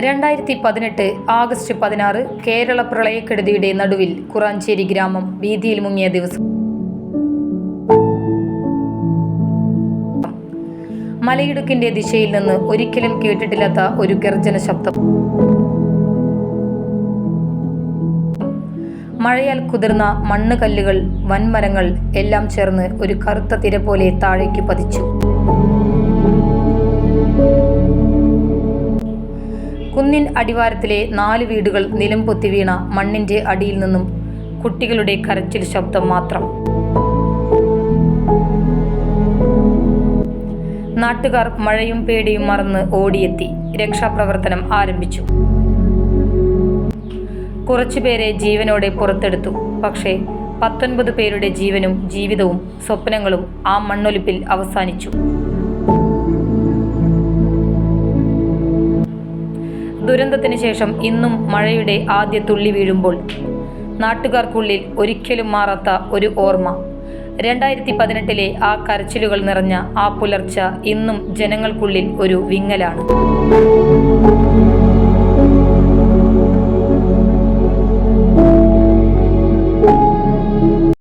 രണ്ടായിരത്തി പതിനെട്ട് ആഗസ്റ്റ് പതിനാറ് കേരള പ്രളയക്കെടുതിയുടെ നടുവിൽ കുറാഞ്ചേരി ഗ്രാമം ഭീതിയിൽ മുങ്ങിയ ദിവസം. മലയിടുക്കിന്റെ ദിശയിൽ നിന്ന് ഒരിക്കലും കേട്ടിട്ടില്ലാത്ത ഒരു ഗർജന ശബ്ദം. മഴയാൽ കുതിർന്ന മണ്ണ് കല്ലുകൾ വൻമരങ്ങൾ എല്ലാം ചേർന്ന് ഒരു കറുത്ത തിര പോലെ താഴേക്ക് പതിച്ചു. കുന്നിൻ അടിവാരത്തിലെ നാല് വീടുകൾ നിലം പൊത്തി വീണ മണ്ണിന്റെ അടിയിൽ നിന്നും കുട്ടികളുടെ കരച്ചിൽ ശബ്ദം മാത്രം. നാട്ടുകാർ മഴയും പേടിയും മറന്ന് ഓടിയെത്തി. രക്ഷാപ്രവർത്തനം ആരംഭിച്ചു. കുറച്ചുപേരെ ജീവനോടെ പുറത്തെടുത്തു. പക്ഷേ പത്തൊൻപത് പേരുടെ ജീവനും ജീവിതവും സ്വപ്നങ്ങളും ആ മണ്ണൊലിപ്പിൽ അവസാനിച്ചു. ദുരന്തത്തിന് ശേഷം ഇന്നും മഴയുടെ ആദ്യ തുള്ളി വീഴുമ്പോൾ നാട്ടുകാർക്കുള്ളിൽ ഒരിക്കലും മാറാത്ത ഒരു ഓർമ്മ. രണ്ടായിരത്തി പതിനെട്ടിലെ ആ കരച്ചിലുകൾ നിറഞ്ഞ ആ പുലർച്ച ഇന്നും ജനങ്ങൾക്കുള്ളിൽ ഒരു വിങ്ങലാണ്.